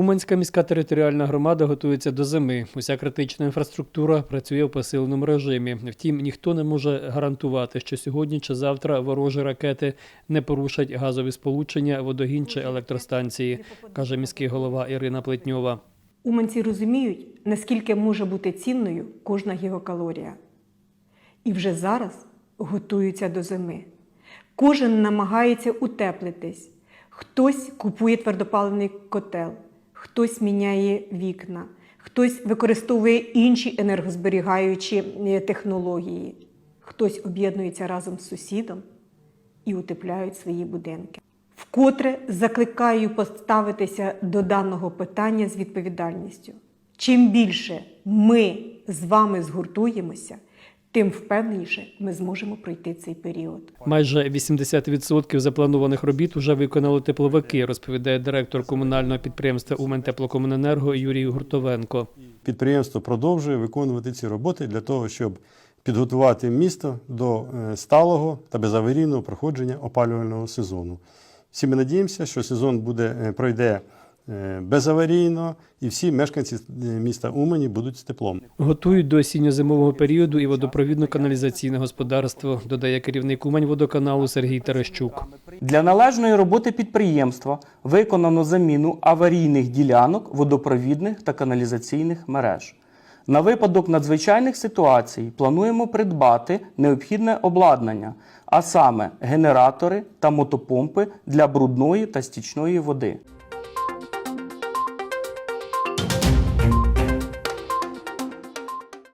Уманська міська територіальна громада готується до зими. Уся критична інфраструктура працює в посиленому режимі. Втім, ніхто не може гарантувати, що сьогодні чи завтра ворожі ракети не порушать газові сполучення, водогін чи електростанції, каже міський голова Ірина Плетньова. Уманці розуміють, наскільки може бути цінною кожна гігакалорія. І вже зараз готуються до зими. Кожен намагається утеплитись. Хтось купує твердопаливний котел, хтось міняє вікна, хтось використовує інші енергозберігаючі е, технології, хтось об'єднується разом з сусідом і утепляють свої будинки. Вкотре закликаю поставитися до даного питання з відповідальністю. Чим більше ми з вами згуртуємося, тим впевненіше ми зможемо пройти цей період. Майже 80% запланованих робіт вже виконали тепловики, розповідає директор комунального підприємства Ументеплокомуненерго Юрій Гуртовенко. Підприємство продовжує виконувати ці роботи для того, щоб підготувати місто до е, сталого та безаварійного проходження опалювального сезону. Всі ми надіємося, що сезон буде, е, пройде безаварійно, і всі мешканці е, міста Умані будуть з теплом. Готують до осінньо-зимового періоду і водопровідно-каналізаційне господарство, додає керівник Умань-водоканалу Сергій Терещук. Для належної роботи підприємства виконано заміну аварійних ділянок водопровідних та каналізаційних мереж. На випадок надзвичайних ситуацій плануємо придбати необхідне обладнання, а саме генератори та мотопомпи для брудної та стічної води.